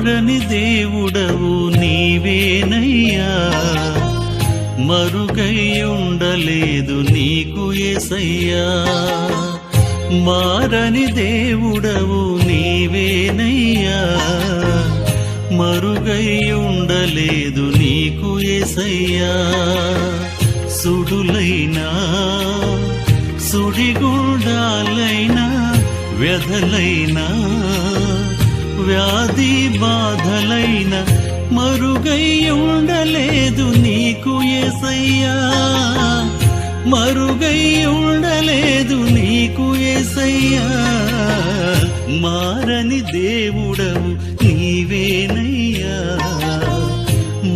దేవుడవు నీవేనయ్యా. మరుగై ఉండలేదు నీకు ఎసయ్యా మారని దేవుడవు నీవేనయ్యా. మరుగై ఉండలేదు నీకు ఎసయ్యా సుడులైనా సుడిగుండాలైనా వ్యధలైనా వ్యాధి బాధలైన మరుగై ఉండలేదు నీకు ఎసయ్యా మరుగై ఉండలేదు నీకు ఎసయ్యా మారని దేవుడవు నీవేనయ్యా.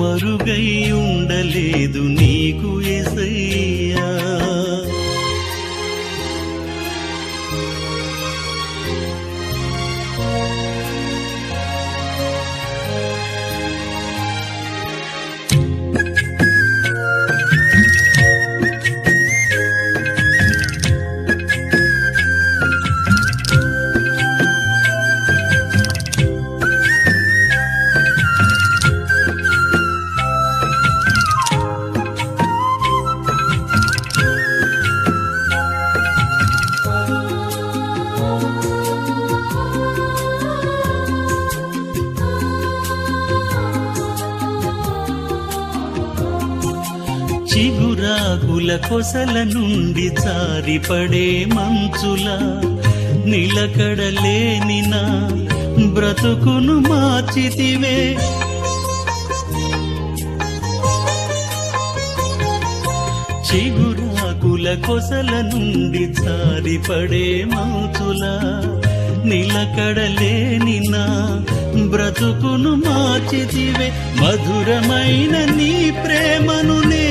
మరుగై ఉండలేదు నీకు ఎసయ్యా చిగురాకుల కొసల నుండి జారిపడే మంచుల నిలకడలేని నా బ్రతుకును మార్చితివే. చిగురాకుల కొసల నుండి జారిపడే మంచుల నిలకడలేని నా బ్రతుకును మార్చితివే. మధురమైన నీ ప్రేమను నే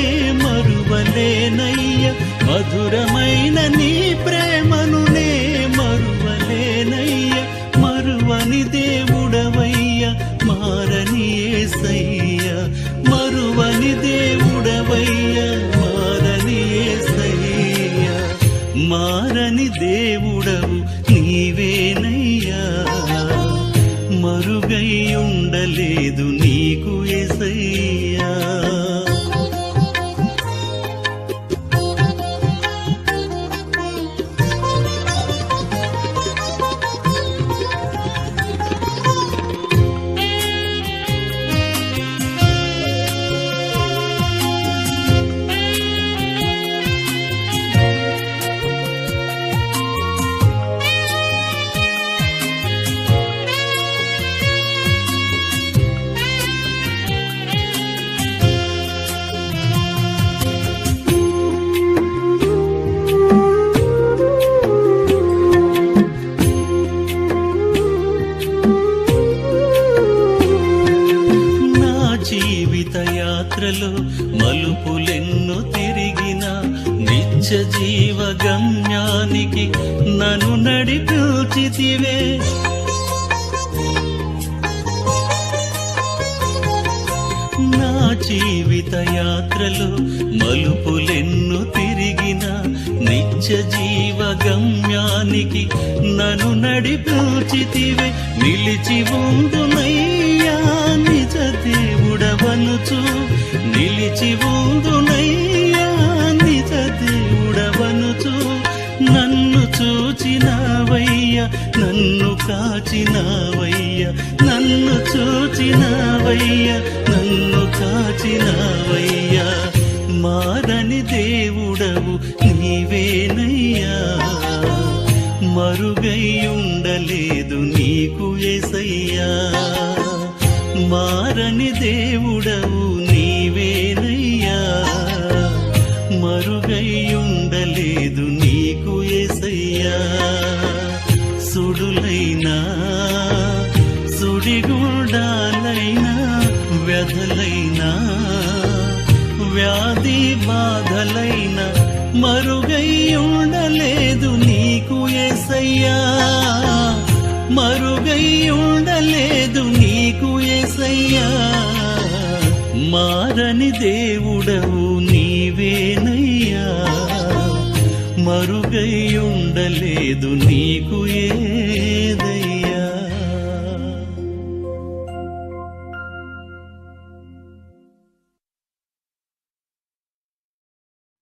మరువలేనయ్య మధురమైన నీ ప్రేమను నే మరువలేనయ్య మరువని దేవుడవయ్య మారని ఏసయ్య మరువని దేవుడవయ్య మారని ఏసయ్య మారని దేవుడవు నీవేనయ్యా. మరుగై ఉండలేదు నీకు ఎసయ్యా జీవిత యాత్రలో మలుపులెన్ను తిరిగిన నిత్య జీవ గమ్యానికి నన్ను నడిపించితివే. నా జీవిత యాత్రలో మలుపులెన్ను తిరిగిన నిత్య జీవ గమ్యానికి నన్ను నడిపించితివే. నిలిచి ఉండునయ్యా నిజ దేవుడవనుచు నిలిచి ఉందునయ్యా నిజ దేవుడవనుచు. నన్ను చూచినావయ్యా నన్ను కాచినావయ్యా నన్ను చూచినావయ్యా నన్ను కాచినావయ్యా. మారని దేవుడవు నీవేనయ్యా. మరుగై ఉండలేదు నీకు ఎసయ్యా మారని దేవుడవు నీవేనయ్యా. మరుగై ఉండలేదు నీకు ఎసయ్యా సుడులైనా సుడిగుండాలైనా వ్యధలైనా వ్యాధి బాధలైన మరుగై ఉండలేదు నీకు ఎసయ్యా మరుగై ఉండలేదు నీకు మారని దేవుడవు నీవేనయ్యా. మరుగై ఉండలేదు నీకు ఏ